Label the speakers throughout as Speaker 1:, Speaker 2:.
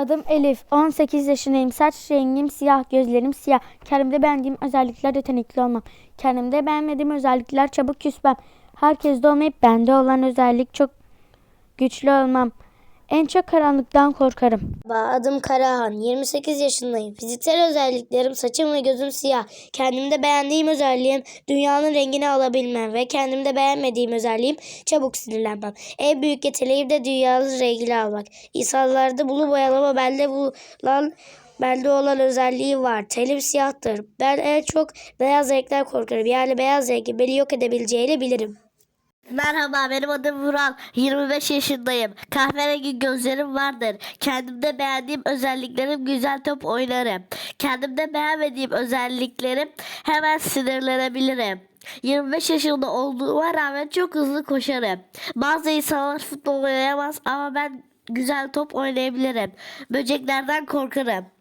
Speaker 1: Adım Elif. 18 yaşındayım. Saç rengim siyah, gözlerim siyah. Kendimde beğendiğim özellikler yetenekli olmam. Kendimde beğenmediğim özellikler çabuk küsmem. Herkeste olmayıp bende olan özellik çok güçlü olmam. En çok karanlıktan korkarım.
Speaker 2: Adım Karahan. 28 yaşındayım. Fiziksel özelliklerim saçım ve gözüm siyah. Kendimde beğendiğim özelliğim dünyanın rengini alabilmem ve kendimde beğenmediğim özelliğim çabuk sinirlenmem. En büyük yeteneğim de dünyanın rengini almak. İnsanlarda bunu boyalama bende bulan bende olan özelliği var. Telim siyahtır. Ben en çok beyaz renkten korkarım. Yani beyaz rengi beni yok edebileceğini bilirim.
Speaker 3: Merhaba benim adım Vural. 25 yaşındayım. Kahverengi gözlerim vardır. Kendimde beğendiğim özelliklerim güzel top oynarım. Kendimde beğenmediğim özelliklerim hemen sinirlenebilirim. 25 yaşında olduğuma rağmen çok hızlı koşarım. Bazı insanlar futbol oynayamaz ama ben güzel top oynayabilirim. Böceklerden korkarım.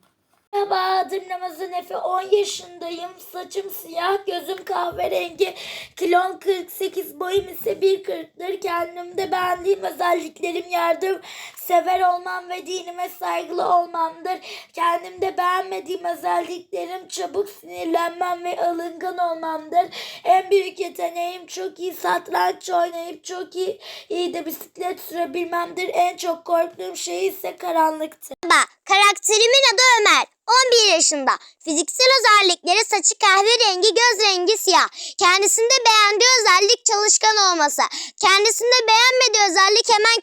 Speaker 4: Merhaba adım Ramazan Efe 10 yaşındayım. Saçım siyah, gözüm kahverengi. Kilom 48, boyum ise 1.40'dır. Kendimde beğendiğim özelliklerim yardım sever olmam ve dinime saygılı olmamdır. Kendimde beğenmediğim özelliklerim çabuk sinirlenmem ve alıngan olmamdır. En büyük yeteneğim çok iyi satranç oynayıp çok iyi, iyi de bisiklet sürebilmemdir. En çok korktuğum şey ise karanlıktır.
Speaker 5: Merhaba, karakterimin adı Ömer. 11 yaşında. Fiziksel özellikleri saçı kahverengi, göz rengi siyah. Kendisinde beğendiği özellik çalışkan olması. Kendisinde beğenmediği özellik hemen